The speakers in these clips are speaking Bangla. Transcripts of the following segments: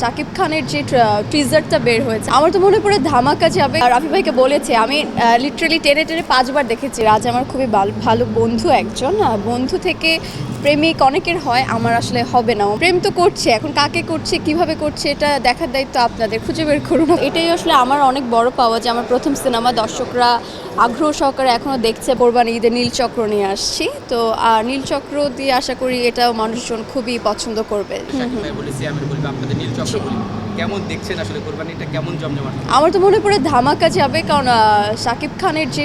শাকিব খানের যে টিজারটা বের হয়েছে, আমার তো মনে পড়ে ধামাকা যাবে আর রাফি ভাইকে বলেছে, আমি লিটারালি টেনে টেনে পাঁচবার দেখেছি। রাজ আমার খুবই ভালো- বন্ধু একজন বন্ধু থেকে প্রেমিক অনেকের হয়, আমার আসলে হবে না। প্রেম তো করছে, এখন কাকে করছে, কীভাবে করছে, এটা দেখার দায়িত্ব আপনাদের, খুঁজে বের করুন। এটাই আসলে আমার অনেক বড় পাওয়া যে, আমার প্রথম সিনেমা, দর্শকরা আগ্রহ সহকারে এখনও দেখছে, কোরবানি ঈদে নীলচক্র নিয়ে আসছি। তো নীলচক্র দিয়ে আশা করি এটাও মানুষজন খুবই পছন্দ করবে। আপনাদের নীল কেমন দেখছেন আসলে কোরবানিটা? কেমন জমজমাট? আমার তো মনে পড়ে ধামাকা যাবে, কারণ শাকিব খানের যে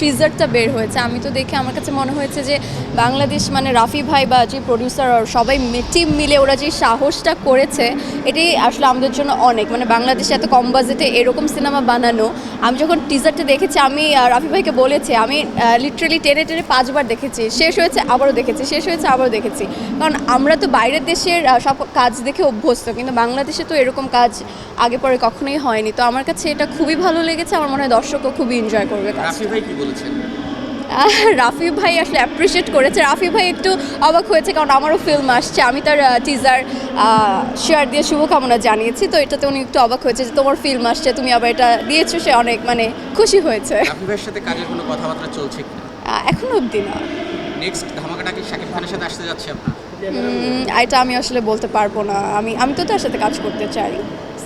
টিজারটা বের হয়েছে, আমি তো দেখে আমার কাছে মনে হয়েছে যে বাংলাদেশ মানে রাফি ভাই বা যে প্রডিউসার সবাই টিম মিলে ওরা যে সাহসটা করেছে, এটাই আসলে আমাদের জন্য অনেক। মানে বাংলাদেশে এত কম বাজেটে এরকম সিনেমা বানানো, আমি যখন টিজারটা দেখেছি, আমি রাফি ভাইকে বলেছি, আমি লিটারালি টেনে টেনে পাঁচবার দেখেছি, শেষ হয়েছে, আবারও দেখেছি, শেষ হয়েছে, আবারও দেখেছি। কারণ আমরা তো বাইরের দেশের সব কাজ দেখে অভ্যস্ত, কিন্তু বাংলাদেশে তো এরকম কাজ আগে পরে কখনোই হয়নি। তো আমার কাছে এটা খুবই ভালো লেগেছে আমার মনে হয় দর্শকও খুবই এনজয় করবে রাফি ভাই কি বলেছেন? রাফি ভাই আসলে অ্যাপ্রিসিয়েট করেছে। রাফি ভাই একটু অবাক হয়েছে কারণ আমারও ফিল্ম আসছে। আমি তার টিজার শেয়ার দিয়ে শুভকামনা জানিয়েছি। তো এটাতে উনি একটু অবাক হয়েছে যে তোমার ফিল্ম আসছে তুমি আবার এটা দিয়েছ সে অনেক মানে খুশি হয়েছে। রাফি ভাইয়ের সাথে কাজের কোনো কথাবার্তা চলছে এখনও অবধি না। নেক্সট ধামাকাটা কি শাকিব খানের সাথে আসতে যাচ্ছে আপনার? এটা আমি আসলে বলতে পারব না। আমি আমি তো তার সাথে কাজ করতে চাই।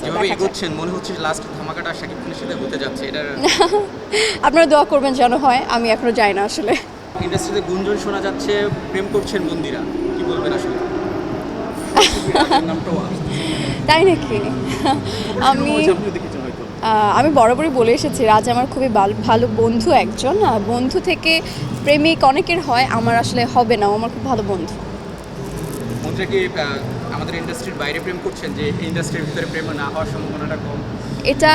যেভাবে এগোচ্ছেন মনে হচ্ছে লাস্ট ধামাকাটা শাকিব খানের সাথে হতে যাচ্ছে এটার আপনারা দোয়া করবেন যেন হয় আমি এখনও যাই না আসলে। ইন্ডাস্ট্রিতে গুঞ্জন শোনা যাচ্ছে প্রেম করছেন মন্দিরা কি বলবেন আসলে? তাই নাকি? আমি আমি বরাবরই বলে এসেছি রাজ আমার খুবই ভালো- বন্ধু একজন। বন্ধু থেকে প্রেমিক অনেকের হয় আমার আসলে হবে না আমার খুব ভালো বন্ধু। মন্ত্রী কি আমাদের ইন্ডাস্ট্রির বাইরে প্রেম করছেন যে ইন্ডাস্ট্রির ভিতরে প্রেম না হওয়ার সম্ভাবনাটা কম? এটা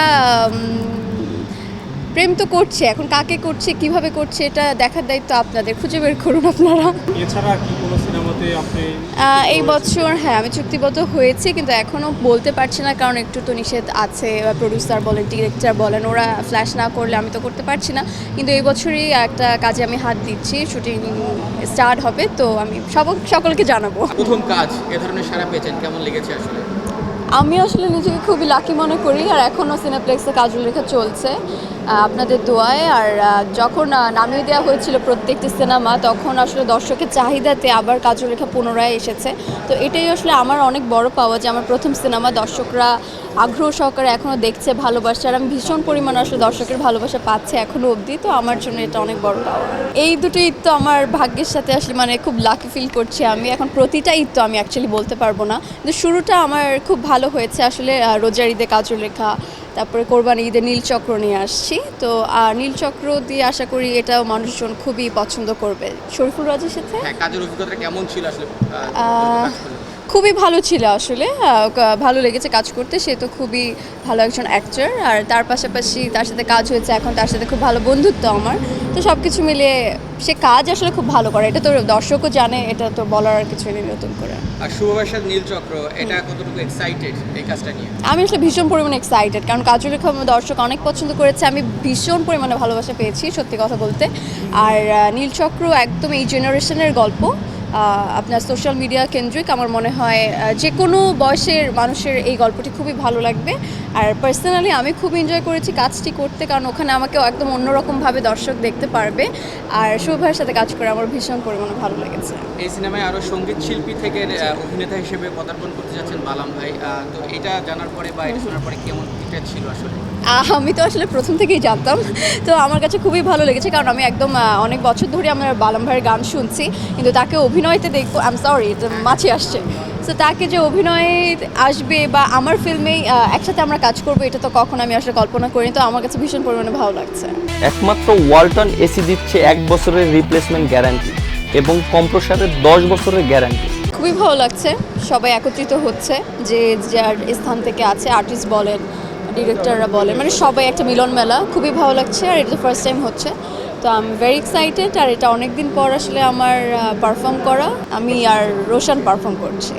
প্রেম তো করছে এখন কাকে করছে কীভাবে করছে এটা দেখার দায়িত্ব আপনাদের খুঁজে বের করুন আপনারা। এছাড়া কি কোনো সিনেমাতে আপনি এই বছর হ্যাঁ আমি চুক্তিবদ্ধ হয়েছি কিন্তু এখনও বলতে পারছি না কারণ একটু তো নিষেধ আছে প্রডিউসার বলেন ডিরেক্টর বলেন ওরা ফ্ল্যাশ না করলে আমি তো করতে পারছি না। কিন্তু এই বছরই একটা কাজে আমি হাত দিচ্ছি শুটিং স্টার্ট হবে তো আমি সব সকলকে জানাব। প্রথম কাজ এ ধরনের সারা পেয়েছেন কেমন লেগেছে আসলে? আমি আসলে নিজেকে খুবই লাকি মনে করি আর এখনও সিনেপ্লেক্সে কাজল রেখা চলছে। আপনাদের দোয়ায় আর যখন নামিয়ে দেওয়া হয়েছিল প্রত্যেকটি সিনেমা, তখন আসলে দর্শকের চাহিদাতে আবার কাজল রেখা পুনরায় এসেছে। তো এটাই আসলে আমার অনেক বড় পাওয়া যে আমার প্রথম সিনেমা, দর্শকরা আগ্রহ সহকারে এখনও দেখছে ভালোবাসা আর আমি ভীষণ পরিমাণে আসলে দর্শকের ভালোবাসা পাচ্ছে এখনও অবধি, তো আমার জন্য এটা অনেক বড় পাওয়া। এই দুটো ঈদ তো আমার ভাগ্যের সাথে আসলে মানে খুব লাকি ফিল করছি আমি। এখন প্রতিটা ঈদ তো আমি অ্যাকচুয়ালি বলতে পারব না। কিন্তু শুরুটা আমার খুব ভালো হয়েছে আসলে রোজার ঈদে কাজল রেখা তারপরে কোরবানি ঈদে নীলচক্র নিয়ে আসছি। তো আর নীলচক্র দিয়ে আশা করি এটাও মানুষজন খুবই পছন্দ করবে। শরীফুল রাজের সাথে? হ্যাঁ কাজের অভিজ্ঞতা কেমন ছিল আসলে? খুবই ভালো ছিল আসলে। ভালো লেগেছে কাজ করতে। সে তো খুবই ভালো একজন অ্যাক্টর আর তার পাশাপাশি তার সাথে কাজ হয়েছে। এখন তার সাথে খুব ভালো বন্ধুত্ব আমার। তো সব কিছু মিলিয়ে সে কাজ আসলে খুব ভালো করে। এটা তো দর্শকও জানে এটা তো বলার আর কিছু নেই নতুন করে। আর শুভবাসার নীলচক্র এটা কতটুকু এক্সাইটেড এই কাজটা নিয়ে? আমি আসলে ভীষণ পরিমাণে এক্সাইটেড কারণ কাজল রেখা আমার দর্শক অনেক পছন্দ করেছে আমি ভীষণ পরিমাণে ভালোবাসা পেয়েছি সত্যি কথা বলতে। আর নীলচক্র একদম এই জেনারেশনের গল্প। আপনার সোশ্যাল মিডিয়া কেন্দ্রিক আমার মনে হয় যে কোনো বয়সের মানুষের এই গল্পটি খুবই ভালো লাগবে। আর পার্সোনালি আমি খুব এনজয় করেছি কাজটি করতে, কারণ ওখানে আমাকেও একদম অন্যরকমভাবে দর্শক দেখতে পারবে। আর শুভার সাথে কাজ করে আমার ভীষণ পরিমাণে ভালো লেগেছে। এই সিনেমায় আরও সংগীত শিল্পী থেকে অভিনেতা হিসেবে পদার্পণ করতে যাচ্ছেন বালাম ভাই। তো এটা জানার পরে বা এটা শোনার পরে কেমন এটা ছিল আসলে? আমি তো আসলে প্রথম থেকেই জানতাম। তো আমার কাছে খুবই ভালো লেগেছে কারণ আমি একদম অনেক বছর ধরে আমার বালাম ভাইয়ের গান শুনছি। কিন্তু তাকে অভিনয়তে দেখব আই এম সরি মাছি আসছে। তো তাকে যে অভিনয়ে আসবে বা আমার ফিল্মেই একসাথে আমরা কাজ করব এটা তো কখন আমি আসলে কল্পনা করিনি। তো আমার কাছে ভীষণ পরিমাণে ভালো লাগছে। একমাত্র ওয়ালটন এসি দিচ্ছে এক বছরের রিপ্লেসমেন্ট গ্যারান্টি এবং কম্প্রসারের দশ বছরের গ্যারান্টি খুবই ভালো লাগছে সবাই একত্রিত হচ্ছে যে যার স্থান থেকে আছে আর্টিস্ট বলেন ডিরেক্টররা বলেন মানে সবাই একটা মিলন মেলা, খুবই ভালো লাগছে আর এটা তো ফার্স্ট টাইম হচ্ছে। তো আই এম ভেরি এক্সাইটেড আর এটা অনেকদিন পর আসলে আমার পারফর্ম করা, আমি আর রোশান পারফর্ম করছি।